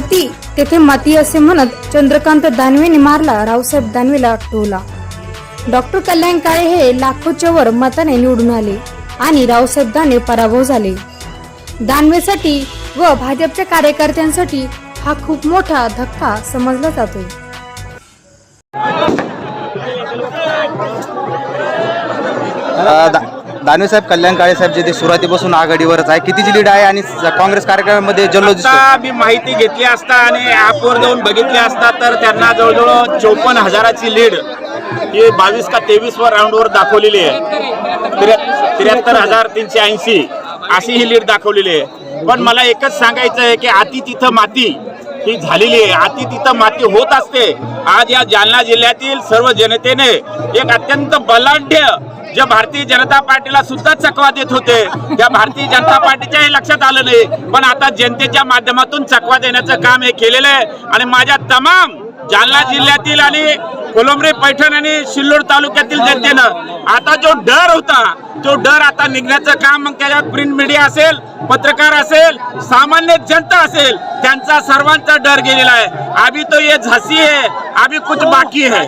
अति तेथे माती असे म्हणत चंद्रकांत दानवेने मारला रावसाहेब दानवेला टोला. डॉक्टर कल्याण काळे हे लाखोच्या वर मताने निवडून आले आणि रावसाहेब दानवे पराभव झाले. दानवेसाठी व भाजपच्या कार्यकर्त्यांसाठी हा खूप मोठा धक्का समजला जातो दा- दानवेसाहेब कल्याण काळे साहेब जे ते सुरुवातीपासून आघाडीवरच आहे कितीची लीड आहे आणि काँग्रेस कार्यक्रमामध्ये जल्लो आता मी माहिती घेतली असता आणि ॲपवर जाऊन बघितली असता तर त्यांना जवळजवळ चौपन्न हजाराची लीड ही बावीस का तेवीस वर राऊंडवर दाखवलेली आहे. त्र्याहत्तर हजार तीनशे ऐंशी अशी ही लीड दाखवलेली आहे. पण मला एकच सांगायचं आहे की अति तिथं माती ही झालेली आहे. अति तिथं माती होत असते. आज या जालना जिल्ह्यातील सर्व जनतेने एक अत्यंत बलाढ्य जे भारतीय जनता पार्टीला सुद्धा चकवा देत होते त्या भारतीय जनता पार्टीच्या हे लक्षात आलं नाही. पण आता जनतेच्या माध्यमातून चकवा देण्याचं काम हे केलेलं आहे. आणि माझ्या तमाम जालना जिल्ह्यातील आणि कोलंबरी पैठण आणि सिल्लोड तालुक्यातील जनतेनं आता जो डर होता तो डर आता निघण्याचं काम मग त्याच्यात प्रिंट मीडिया असेल पत्रकार असेल सामान्य जनता असेल त्यांचा सर्वांचा डर गेलेला आहे. अभी तो ये झासी है अभी कुछ बाकी है